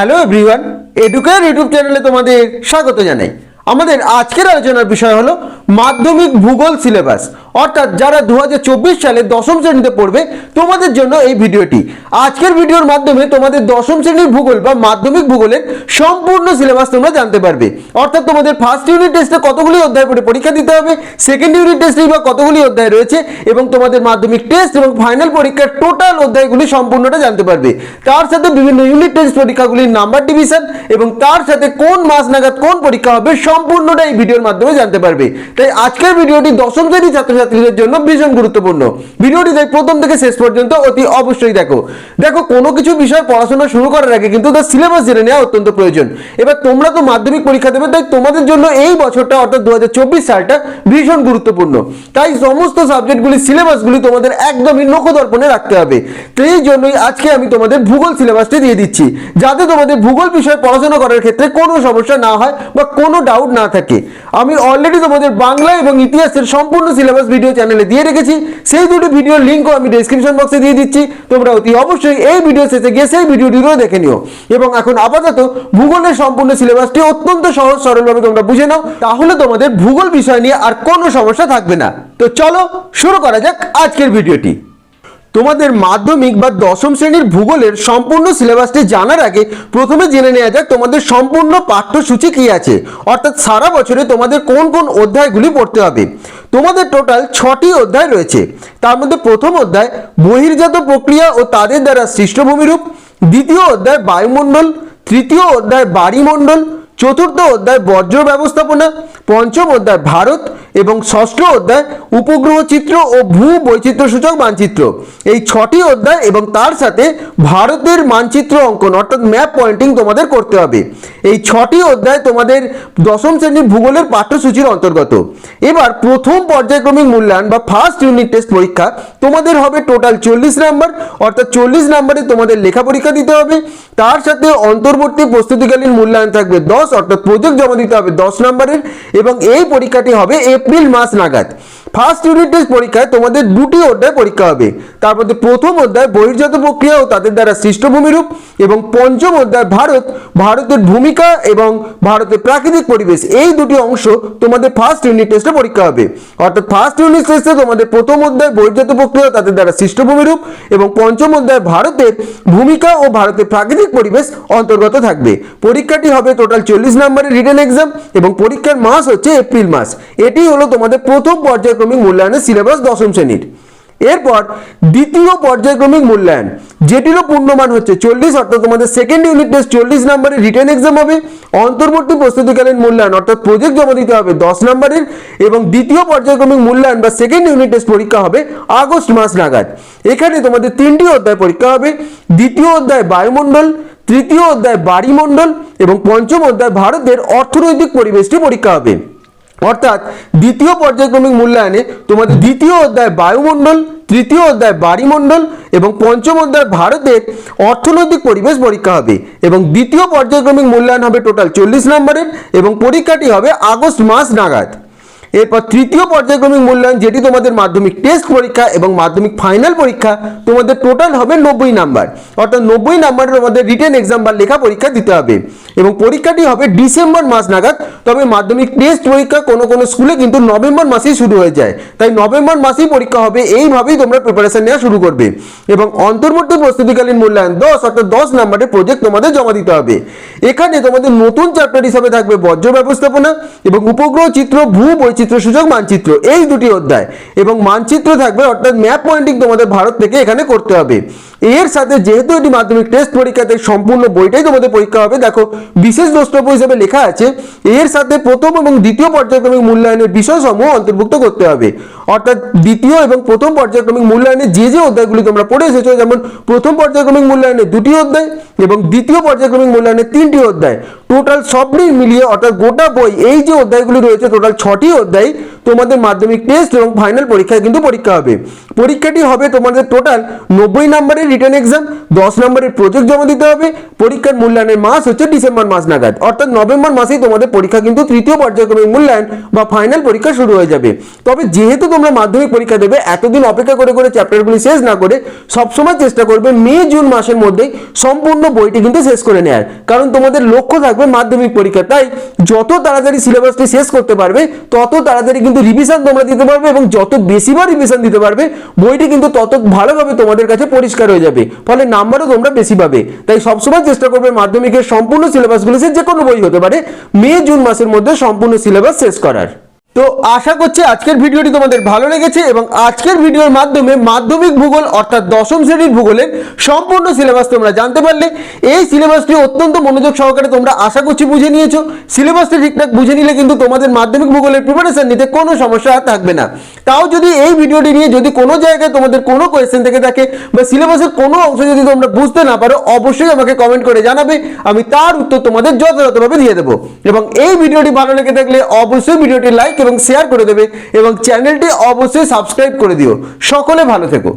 Hello everyone educare YouTube চ্যানেলে তোমাদের স্বাগত জানাই। আমাদের আজকের আলোচনার বিষয় হলো মাধ্যমিক ভূগোল সিলেবাস অর্থাৎ যারা দু হাজার চব্বিশ সালে দশম শ্রেণীতে পড়বে, তোমাদের জন্য এই ভিডিওটি। আজকের ভিডিওর মাধ্যমে তোমাদের দশম শ্রেণির ভূগোল বা মাধ্যমিক ভূগোলের সম্পূর্ণ সিলেবাস তোমরা জানতে পারবে। অর্থাৎ তোমাদের ফার্স্ট ইউনিট টেস্টে কতগুলি অধ্যায় পড়ে পরীক্ষা দিতে হবে সেকেন্ড ইউনিট টেস্টে বা কতগুলি অধ্যায় রয়েছে, এবং তোমাদের মাধ্যমিক টেস্ট এবং ফাইনাল পরীক্ষার টোটাল অধ্যায়গুলি সম্পূর্ণটা জানতে পারবে। তার সাথে বিভিন্ন ইউনিট টেস্ট পরীক্ষাগুলির নাম্বার ডিভিশন এবং তার সাথে কোন মাস নাগাদ কোন পরীক্ষা হবে সম্পূর্ণটা এই ভিডিওর মাধ্যমে জানতে পারবে। তাই আজকের ভিডিওটি দশম শ্রেণির ছাত্রছাত্রীদের জন্য ভীষণ গুরুত্বপূর্ণ। ভিডিওটি তাই প্রথম থেকে শেষ পর্যন্ত অতি অবশ্যই দেখো। দেখো, কোনো কিছু বিষয় পড়াশোনা শুরু করার আগে কিন্তু তার সিলেবাস জেনে নেওয়া অত্যন্ত প্রয়োজন। এবার তোমরা তো মাধ্যমিক পরীক্ষা দেবে, তাই তোমাদের জন্য এই বছরটা, অর্থাৎ দু সালটা ভীষণ গুরুত্বপূর্ণ। তাই সমস্ত সাবজেক্টগুলির সিলেবাসগুলি তোমাদের একদমই নখদর্পণে রাখতে হবে। এই জন্যই আজকে আমি তোমাদের ভূগোল সিলেবাসটা দিয়ে দিচ্ছি। যাতে তোমাদের ভূগোল বিষয়ে পড়াশোনা করার ক্ষেত্রে কোনো সমস্যা না হয় বা কোনো ডাউট না থাকে। আমি অলরেডি তোমাদের বাংলা এবং ইতিহাসের সম্পূর্ণ সিলেবাস ভিডিও চ্যানেলে দিয়ে রেখেছি। সেই দুটো ভিডিওর লিঙ্কও আমি ডিসক্রিপশন বক্সে দিয়ে দিচ্ছি। তোমরা অতি অবশ্যই এই ভিডিও শেষে গিয়ে সেই ভিডিওটিও দেখে নিও। এবং এখন আপাতত ভূগোলের সম্পূর্ণ সিলেবাসটি অত্যন্ত সহজ, সরলভাবে তোমরা বুঝে নাও। তাহলে তোমাদের ভূগোল বিষয় নিয়ে আর কোনো সমস্যা থাকবে না। তো চলো শুরু করা যাক আজকের ভিডিওটি তোমাদের মাধ্যমিক বা দশম শ্রেণির ভূগোলের সম্পূর্ণ সিলেবাসটি জানার আগে প্রথমে জেনে নেওয়া যাক তোমাদের সম্পূর্ণ পাঠ্যসূচি কি আছে। অর্থাৎ সারা বছরে তোমাদের কোন কোন অধ্যায়গুলি পড়তে হবে। তোমাদের টোটাল ছটি অধ্যায় রয়েছে। তার মধ্যে প্রথম অধ্যায় বহির্জাত প্রক্রিয়া ও তাদের দ্বারা সৃষ্ট ভূমিরূপ দ্বিতীয় অধ্যায় বায়ুমণ্ডল। তৃতীয় অধ্যায় বাড়িমণ্ডল। চতুর্থ অধ্যায় বর্জ্য ব্যবস্থাপনা, পঞ্চম অধ্যায় ভারত এবং ষষ্ঠ অধ্যায় উপগ্রহ চিত্র ও ভূ বৈচিত্র্য সূচক মানচিত্র। এই ছটি অধ্যায় এবং তার সাথে ভারতের মানচিত্র অঙ্কন, অর্থাৎ ম্যাপ পয়েন্টিং তোমাদের করতে হবে। এই ছটি অধ্যায় তোমাদের দশম শ্রেণির ভূগোলের পাঠ্যসূচির অন্তর্গত। এবার প্রথম পর্যায়ক্রমিক মূল্যায়ন বা ফার্স্ট ইউনিট টেস্ট পরীক্ষা তোমাদের হবে টোটাল চল্লিশ নাম্বার অর্থাৎ চল্লিশ নাম্বারে তোমাদের লেখা পরীক্ষা দিতে হবে। তার সাথে অন্তর্বর্তী প্রস্তুতিকালীন মূল্যায়ন থাকবে দশ অর্থাৎ প্রজেক্ট জমা দিতে হবে দশ নম্বরের এবং এই পরীক্ষাটি হবে এপ্রিল মাস নাগাদ। ফার্স্ট ইউনিট টেস্ট পরীক্ষায় তোমাদের দুটি অধ্যায় পরীক্ষা হবে। তার মধ্যে প্রথম অধ্যায় বহির্জাত প্রক্রিয়া ও তাদের দ্বারা সৃষ্ট ভূমিরূপ এবং পঞ্চম অধ্যায় ভারত, ভারতের ভূমিকা এবং ভারতের প্রাকৃতিক পরিবেশ। এই দুটি অংশ তোমাদের ফার্স্ট ইউনিট টেস্টে পরীক্ষা হবে। অর্থাৎ ফার্স্ট ইউনিট টেস্টে তোমাদের প্রথম অধ্যায় বহির্জাত প্রক্রিয়া তাদের দ্বারা সৃষ্ট ভূমিরূপ এবং পঞ্চম অধ্যায় ভারতের ভূমিকা ও ভারতের প্রাকৃতিক পরিবেশ অন্তর্গত থাকবে। পরীক্ষাটি হবে টোটাল চল্লিশ নম্বরের রিটেন এক্সাম এবং পরীক্ষার মাস হচ্ছে এপ্রিল মাস। এটি হলো তোমাদের প্রথম পর্যায়ক্রমিক মূল্যায়নের সিলেবাস দশম শ্রেণির। এরপর দ্বিতীয় পর্যায়ক্রমিক মূল্যায়ন, যেটিরও পূর্ণমান হচ্ছে চল্লিশ, অর্থাৎ তোমাদের সেকেন্ড ইউনিট টেস্ট চল্লিশ নম্বরের রিটার্ন এক্সাম হবে। অন্তর্বর্তী প্রস্তুতিকালীন মূল্যায়ন, অর্থাৎ প্রজেক্ট জমা দিতে হবে দশ নম্বরের এবং দ্বিতীয় পর্যায়ক্রমিক মূল্যায়ন বা সেকেন্ড ইউনিট টেস্ট পরীক্ষা হবে আগস্ট মাস নাগাদ। এখানে তোমাদের তিনটি অধ্যায় পরীক্ষা হবে। দ্বিতীয় অধ্যায় বায়ুমণ্ডল, তৃতীয় অধ্যায় বাড়িমণ্ডল এবং পঞ্চম অধ্যায় ভারতের অর্থনৈতিক পরিবেশটি পরীক্ষা হবে। অর্থাৎ দ্বিতীয় পর্যায়ক্রমিক মূল্যায়নে তোমাদের দ্বিতীয় অধ্যায় বায়ুমণ্ডল, তৃতীয় অধ্যায় বাড়িমণ্ডল এবং পঞ্চম অধ্যায় ভারতের অর্থনৈতিক পরিবেশ পরীক্ষা হবে এবং দ্বিতীয় পর্যায়ক্রমিক মূল্যায়ন হবে টোটাল চল্লিশ নম্বরের এবং পরীক্ষাটি হবে আগস্ট মাস নাগাদ। এরপর তৃতীয় পর্যায়ক্রমিক মূল্যায়ন, যেটি তোমাদের মাধ্যমিক টেস্ট পরীক্ষা এবং মাধ্যমিক ফাইনাল পরীক্ষা, তোমাদের টোটাল হবে নব্বই নাম্বার অর্থাৎ নব্বই নাম্বারের তোমাদের রিটেন এক্সাম বা লেখা পরীক্ষা দিতে হবে। এবং পরীক্ষাটি হবে ডিসেম্বর মাস নাগাদ, তবে মাধ্যমিক টেস্ট পরীক্ষা কোনো কোনো স্কুলে কিন্তু নভেম্বর মাসেই শুরু হয়ে যায়। তাই নভেম্বর মাসেই পরীক্ষা হবে, এইভাবেই তোমরা প্রিপারেশন নেওয়া শুরু করবে। এবং অন্তর্বর্তী প্রস্তুতিকালীন মূল্যায়ন, দশ অর্থাৎ দশ নাম্বারের প্রজেক্ট তোমাদের জমা দিতে হবে। এখানে তোমাদের নতুন চ্যাপ্টার হিসাবে থাকবে বজ্র ব্যবস্থাপনা এবং উপগ্রহ চিত্র, ভূ বৈচিত্র্য সূচক মানচিত্র, এই দুটি অধ্যায়। এবং মানচিত্র থাকবে, অর্থাৎ ম্যাপ পয়েন্টিং তোমাদের ভারত থেকে এখানে করতে হবে। এর সাথে যেহেতু এটি মাধ্যমিক টেস্ট পরীক্ষাতে সম্পূর্ণ বইটাই তোমাদের পরীক্ষা হবে। দেখো, বিশেষ দ্রষ্টব্য হিসেবে লেখা আছে, এর সাথে প্রথম এবং দ্বিতীয় পর্যায়ক্রমিক মূল্যায়নের বিষয়সমূহ অন্তর্ভুক্ত করতে হবে। অর্থাৎ দ্বিতীয় এবং প্রথম পর্যায়ক্রমিক মূল্যায়নে যে যে অধ্যায়গুলি তোমরা পড়ে এসেছ, যেমন প্রথম পর্যায়ক্রমিক মূল্যায়নে দুটি অধ্যায় এবং দ্বিতীয় পর্যায়ক্রমিক মূল্যায়নে তিনটি অধ্যায়। টোটাল সব মিলিয়ে অর্থাৎ গোটা বই, এই যে অধ্যায়গুলি রয়েছে, টোটাল ছটি অধ্যায় তোমাদের মাধ্যমিক টেস্ট এবং ফাইনাল পরীক্ষায় কিন্তু পরীক্ষা হবে। পরীক্ষাটি হবে তোমাদের টোটাল নব্বই নম্বরের রিটার্ন এক্সাম দশ নম্বরের প্রজেক্ট জমা দিতে হবে। পরীক্ষার মূল্যায়নের মাস হচ্ছে ডিসেম্বর মাস নাগাদ। অর্থাৎ নভেম্বর মাসেই তোমাদের পরীক্ষা কিন্তু তৃতীয় পর্যায়ক্রমিক মূল্যায়ন বা ফাইনাল পরীক্ষা শুরু হয়ে যাবে। তবে যেহেতু তোমরা মাধ্যমিক পরীক্ষা দেবে, এতদিন অপেক্ষা করে করে চ্যাপ্টারগুলি শেষ না করে সবসময় চেষ্টা করবে মে, জুন মাসের মধ্যেই সম্পূর্ণ বইটি কিন্তু শেষ করে নেয়ার। কারণ তোমাদের লক্ষ্য থাকবে মাধ্যমিক পরীক্ষা। তাই যত তাড়াতাড়ি সিলেবাসটি শেষ করতে পারবে, তত তাড়াতাড়ি কিন্তু রিভিশন তোমরা দিতে পারবে এবং যত বেশিবার রিভিশন দিতে পারবে, বইটি কিন্তু তত ভালোভাবে তোমাদের কাছে পরিষ্কার হয়ে যাবে। ফলে নাম্বারও তোমরা বেশি পাবে। তাই সবসময় চেষ্টা করবে মাধ্যমিকের সম্পূর্ণ সিলেবাসগুলো যে কোনো বই হতে পারে, মে, জুন মাসের মধ্যে সম্পূর্ণ সিলেবাস শেষ করার। তো আশা করছি আজকের ভিডিওটি তোমাদের ভালো লেগেছে এবং আজকের ভিডিওর মাধ্যমে মাধ্যমিক ভূগোল অর্থাৎ দশম শ্রেণির ভূগোলের সম্পূর্ণ সিলেবাস তোমরা জানতে পারলে। এই সিলেবাসটি অত্যন্ত মনোযোগ সহকারে তোমরা আশা করছি বুঝে নিয়েছো। সিলেবাসটি ঠিকঠাক বুঝে নিলে কিন্তু তোমাদের মাধ্যমিক ভূগোলের প্রিপারেশন নিতে কোনো সমস্যা থাকবে না। তাও যদি এই ভিডিওটি নিয়ে যদি কোনো জায়গায় তোমাদের কোনো কোয়েশ্চেন থেকে থাকে বা সিলেবাসের কোনো অংশ যদি তোমরা বুঝতে না পারো, অবশ্যই আমাকে কমেন্ট করে জানাবে। আমি তার উত্তর তোমাদের যথাযথভাবে দিয়ে দেবো। এবং এই ভিডিওটি ভালো লেগে থাকলে অবশ্যই ভিডিওটি লাইক এবং শেয়ার করে দেবে এবং চ্যানেলটি অবশ্যই সাবস্ক্রাইব করে দিও। সকলে ভালো থেকো।